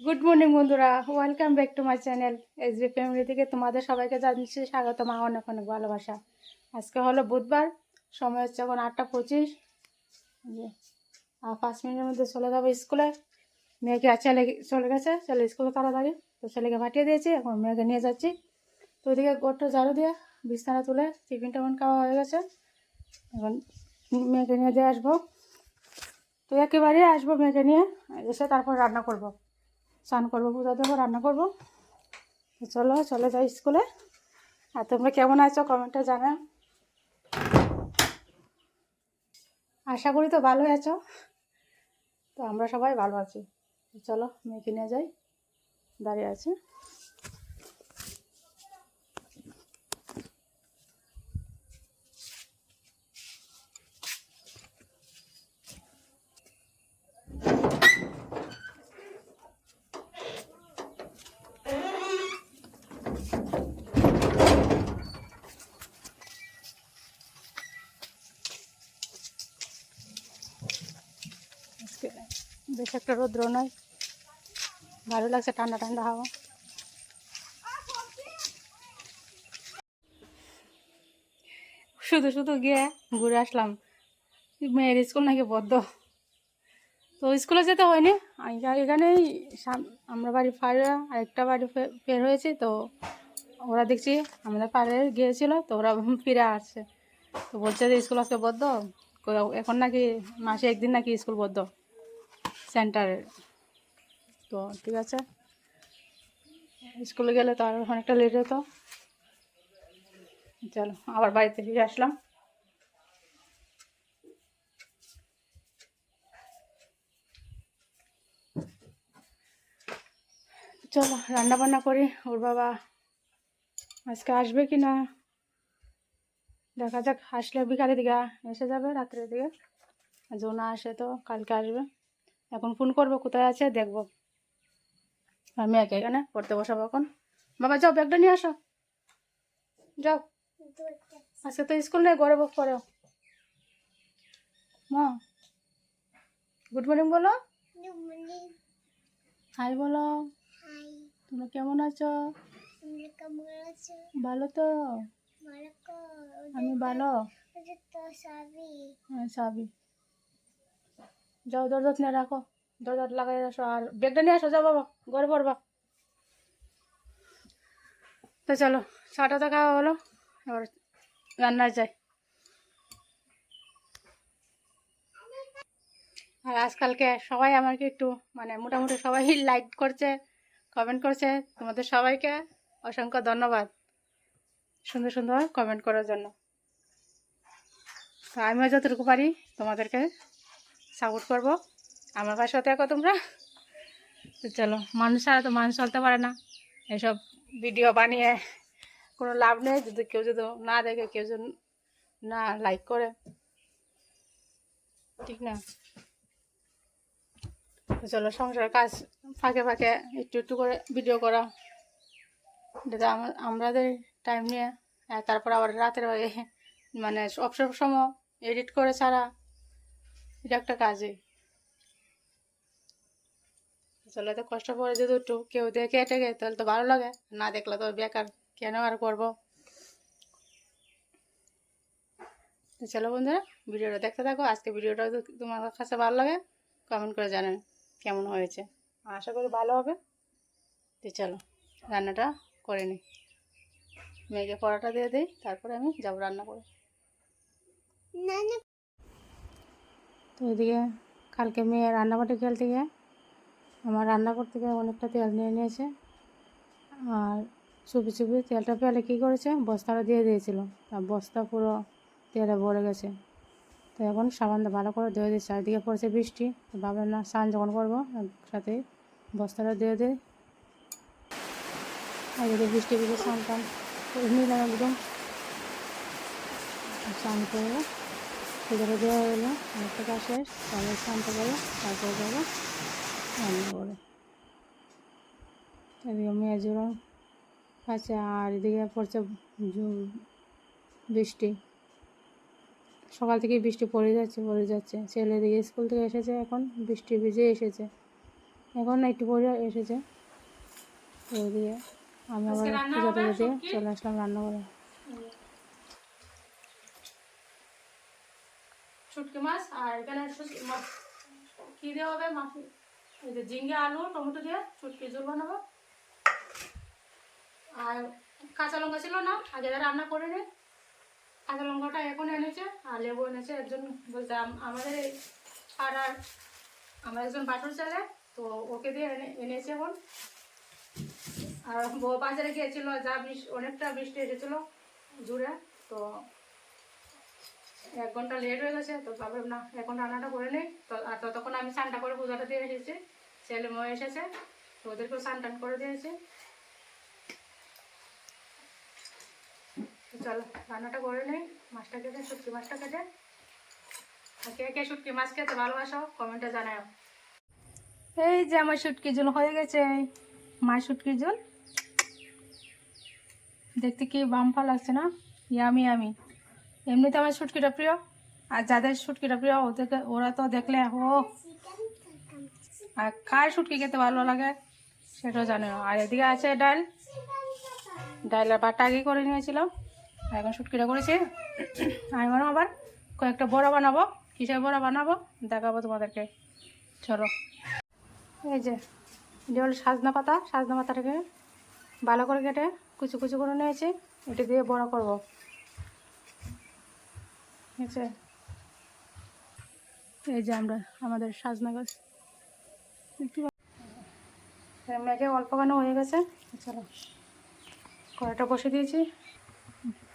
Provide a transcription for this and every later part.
Good morning বন্ধুরা। Welcome back to my channel S B family থেকে তোমাদের সবাইকে জানিয়েছি স্বাগত মা অনেক অনেক ভালোবাসা। আজকে হলো বুধবার, সময় হচ্ছে এখন আটটা পঁচিশ। আর পাঁচ মিনিটের মধ্যে চলে যাব স্কুলে। মেয়েকে ছেলে চলে গেছে, ছেলে স্কুলে তাড়াতাড়ি তো ছেলেকে পাঠিয়ে দিয়েছি, এখন মেয়েকে নিয়ে যাচ্ছি। তো ওইদিকে গোটটা ঝাড়ু দিয়ে বিছানা তুলে টিফিন টিফিন খাওয়া হয়ে গেছে। এখন মেয়েকে নিয়ে দিয়ে আসব। তো একেবারে আসব মেয়েকে নিয়ে, এসে তারপর রান্না করব। স্নান করব, পূজা দেবো, রান্না করব। চলো, চলে যাই স্কুলে। আর তোমরা কেমন আছো কমেন্টে জানা আশা করি তো ভালোই আছো। তো আমরা সবাই ভালো আছি। চলো, মেয়েকে নিয়ে যাই। দাঁড়িয়ে আছে আজকে বেশ একটা রৌদ্র নয়। ভালো লাগছে ঠান্ডা ঠান্ডা হাওয়া। শুধু শুধু গিয়ে ঘুরে আসলাম। মেয়ের স্কুল নাকি বদ্ধ তো স্কুলে যেতে হয়নি। এখানেই। আমরা বাড়ি ফার আরেকটা বাড়ি ফে- বের হয়েছি তো ওরা দেখছি আমাদের পাড়ে গিয়েছিল তো ওরা ফিরে আসছে। তো বলছে যে স্কুল আজকে বদ্ধ এখন নাকি মাসে একদিন নাকি স্কুল বদ্ধ সেন্টারে তো ঠিক আছে। স্কুলে গেলে তো আর অনেকটা লেট হতো। চলো, আবার বাড়িতে ফিরে আসলাম। চলো রান্না বান্না করি। ওর বাবা আজকে আসবে কি না? দেখা যাক, আসলে বিকালের দিকে এসে যাবে, রাত্রের দিকে। যদি না আসে তো কালকে আসবে। এখন ফোন করব কোথায় আছে দেখব। আমি মেয়েকে এখানে পড়তে বসাবো এখন। বাবা যাও ব্যাগটা নিয়ে আসো। যাও। আজকে তো স্কুল নেই ঘরে বক পড়েও মা গুড মর্নিং বলো। হাই বলো। তোমরা কেমন আছো? ভালো তো? আমি ভালো। হ্যাঁ সাবি যাও দরজা নিয়ে রাখো। দরজা লাগাই আসো আর ব্যাগটা নিয়ে আসো, যাও বাবা, ঘরে পড়বা। তো চলো ছটা তো খাওয়া হলো, এবার রান্নায় যাই। আর আজকালকে সবাই আমাকে একটু মানে মোটামুটি সবাই লাইক করছে কমেন্ট করছে, তোমাদের সবাইকে অসংখ্য ধন্যবাদ সুন্দর সুন্দর কমেন্ট করার জন্য। তো আমিও যতটুকু পারি তোমাদেরকে সাপোর্ট করব। আমার পাশে দেখো তোমরা। চলো, মানুষ ছাড়া তো মানুষ চলতে পারে না। এসব ভিডিও বানিয়ে কোনো লাভ নেই। যদি কেউ যদি না দেখে, কেউ যদি না লাইক করে, ঠিক না? চলো, সংসারের কাজ ফাঁকে ফাঁকে একটু একটু করে ভিডিও করা। আম- আমাদের টাইম নিয়ে। তারপর আবার রাতের মানে অবসর সময় এডিট করে ছাড়া। এটা একটা কাজই চলে তো কষ্ট করে যদি একটু কেউ দেখে টেকে তাহলে তো ভালো লাগে। না দেখলে তো বেকার, কেন আর করব? চলো বন্ধুরা, ভিডিওটা দেখতে থাকো। আজকে ভিডিওটা তোমার কাছে ভালো লাগে কমেন্ট করে জানান কেমন হয়েছে। আশা করি ভালো হবে। তো চলো, রান্নাটা করে নিই মেয়েকে পরোটা দিয়ে দিই, তারপরে আমি যাব রান্না করে। তো এদিকে কালকে মেয়ে রান্নাবাটি খেলতে গিয়ে আমার রান্না করতে গিয়ে অনেকটা তেল নিয়ে নিয়েছে। আর চুপি চুপি তেলটা পেলে কী করেছে? বস্তাটা দিয়ে দিয়েছিল। তা বস্তা পুরো তেলে ভরে গেছে। তো এখন সাবানটা ভালো করে ধুয়ে দিচ্ছে চারিদিকে পড়েছে বৃষ্টি। তো ভাবলাম, না, স্নান যখন করব সাথে বস্তাটা দিয়ে দিই। আর যদি বৃষ্টি ভিজে স্নান টান একদম। স্নান করব সেগুলো দেওয়া হলো কাজ শেষ। তারপরে স্নানটা করব তারপরে যাব রান্না করে। এদিকে মেয়ে জোড়া আছে আর এদিকে পড়ছে বৃষ্টি। সকাল থেকে বৃষ্টি পড়ে যাচ্ছে পড়ে যাচ্ছে। ছেলে এদিকে স্কুল থেকে এসেছে এখন বৃষ্টি ভিজে এসেছে। এখন একটু পরে এসেছে। ওই দিয়ে আমি আবার পুজো দিয়ে চলে আসলাম রান্না করে শুটকি মাছ আর এখানে কী দেওয়া হবে? মাছ এই যে ঝিঙ্গে আলু, টমেটো দিয়ে শুটকি ঝোল বানাবো। আর কাঁচা লঙ্কা ছিল না, আগে রান্না করে নে। কাঁচা লঙ্কাটা এখন এনেছে, আর লেবু এনেছে একজন বলতে আমাদের পাড়ার আমার একজন বাটুর ছেলে, তো ওকে দিয়ে এনে এনেছে এখন। আর বাজারে গিয়েছিল, যা বৃষ্টি অনেকটা বৃষ্টি এসেছিল জুড়ে, তো এক ঘণ্টা লেট হয়ে গেছে, তো ভাবলাম না, এখন রান্নাটা করে নিই। তো আর ততক্ষণ আমি স্নানটা করে পূজাটা দিয়ে এসেছি। ছেলে মেয়ে এসেছে ওদেরকেও স্নান টান করে দিয়েছি চলো, রান্নাটা করে নিই, মাছটা কেটে শুটকি মাছটা কেটে আর কে কে শুটকি মাছ খেতে ভালোবাসো, কমেন্টে জানাও এই যে আমার শুটকি ঝোল হয়ে গেছে মা শুটকির ঝোল। দেখতে কি বাম্পা লাগছে না? Yummy yummy. এমনিতে আমার শুটকিটা প্রিয়। আর যাদের শুটকিটা প্রিয়, ওদেরকে ওরা তো দেখলে, ও। আর কার শুটকি খেতে ভালো লাগে, সেটাও জানে। আর এদিকে আছে ডাল। ডালের বাটা আগে করে নিয়েছিলাম এখন শুটকিটা করেছি। আমি মনে আবার কয়েকটা বড়া বানাবো, কিসের বড়া বানাবো, দেখাবো তোমাদেরকে। চলো। এই যে এটা হলো সাজনা পাতা, সাজনা পাতাটাকে ভালো করে কেটে কুচু কুচু করে নিয়েছি। এটা দিয়ে বড়া করব। ঠিক আছে এই যে আমরা, আমাদের সাজনা গাছ। দেখতে অল্প কেন হয়ে গেছে? চলো, কড়াইটা বসে দিয়েছি।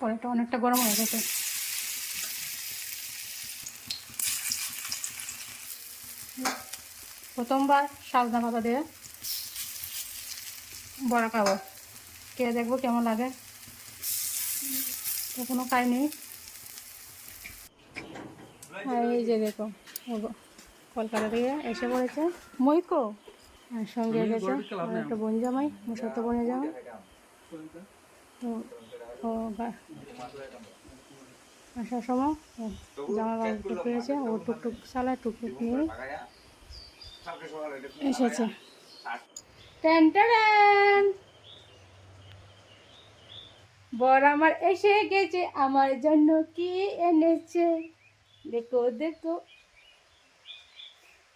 কড়াইটা অনেকটা গরম হয়ে গেছে। প্রথমবার সাজনা পাতা দিয়ে বড়া খাব। কে দেখব কেমন লাগে। কখনো খাইনি আর এই যে দেখো ও গো, কলকাতা থেকে এসে পড়েছে। মইকো আর সঙ্গে গেছে একটা বোন জামাই মুসাতো বোনের জামাই তো ও আসার সময় ও জামা বাবু টুক পেয়েছে ও টুকটুক চালায় টুকটুক নিয়ে এসেছে। টেন টেন বর আমার এসে গেছে আমার জন্য কি এনেছে? দেখো দেখো।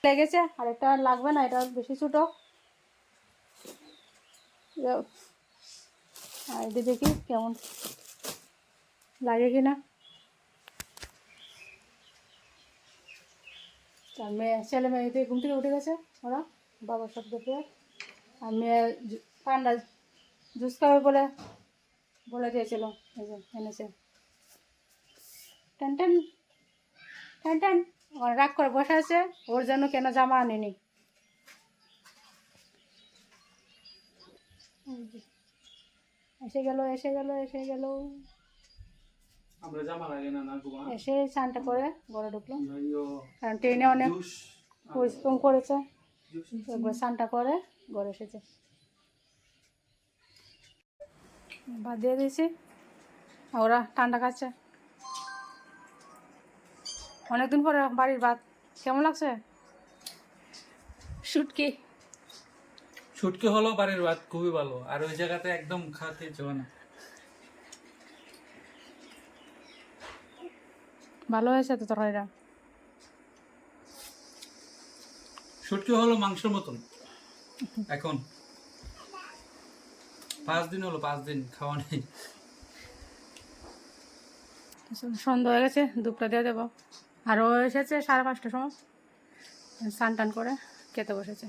লেগেছে, আর এটা লাগবে না, এটা বেশি ছোটো। আর এটা দেখি কেমন লাগে কি না আর মেয়ে, ছেলে মেয়ে তো ঘুম থেকে উঠে গেছে, ওরা বাবার সাথে দেখে। আর মেয়ে ঠান্ডা জুস খাবে বলে বলে দিয়েছিল এনেছে। Ten ten. Ten ten. ওর রাগ করে বসে আছে ওর জন্য কেন জামা আনেনি? এসে গেল এসে গেল এসে গেল। এসে স্নানটা করে ঘরে ঢুকলো। কারণ ট্রেনে অনেক পরিশ্রম করেছে। স্নানটা করে ঘরে এসেছে। ভাত দিয়ে দিয়েছি। ওরা ঠান্ডা খাচ্ছে। অনেকদিন পরে বাড়ির ভাত। কেমন লাগছে? শুটকি। শুটকি হলো বাড়ির ভাত খুবই ভালো। আর ওই জায়গাতে একদম খাতে চলে না। ভালো হয়েছে তো তরকারিটা? শুটকি হলো মাংসের মতন। এখন। পাঁচ দিন হলো পাঁচ দিন খাওয়া নেই। সন্ধ্যা হয়ে গেছে দুপুরে দিয়ে দেবো। আর ও এসেছে সাড়ে পাঁচটার সময়। স্নান টান করে খেতে বসেছে।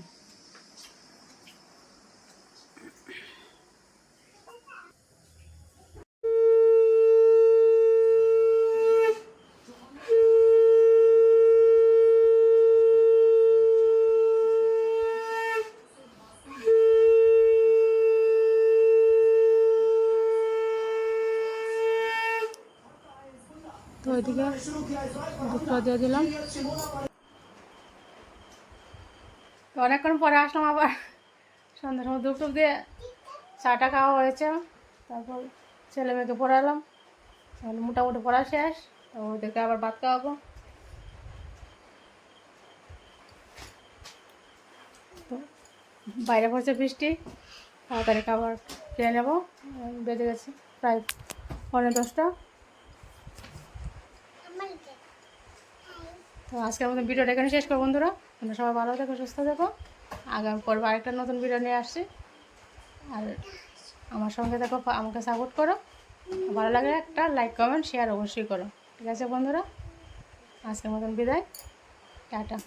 ওইদিকে দুপুরে দিয়ে দিলাম। অনেকক্ষণ পরে আসলাম আবার। সন্ধ্যার সময় দুপুর দিয়ে চাটা খাওয়া হয়েছে। তারপর ছেলে মেয়েকে পড়ালাম। তাহলে মোটামুটি পড়া শেষ। তো ওদেরকে আবার ভাত খাওয়াবো। তো বাইরে পড়ছে বৃষ্টি। তাড়াতাড়ি খাবার খেয়ে নেব। বেজে গেছে প্রায় পনেরো দশটা। তো আজকের মতন ভিডিওটা এখানে শেষ করব বন্ধুরা। তোমরা সবাই ভালো থেকো, সুস্থ থেকো। আগামী পর্ব আরেকটা নতুন ভিডিও নিয়ে আসছি। আর আমার সঙ্গে দেখো আমাকে সাপোর্ট করো। ভালো লাগে একটা লাইক কমেন্ট শেয়ার অবশ্যই করো। ঠিক আছে বন্ধুরা? আজকের মতন বিদায়। টাটা।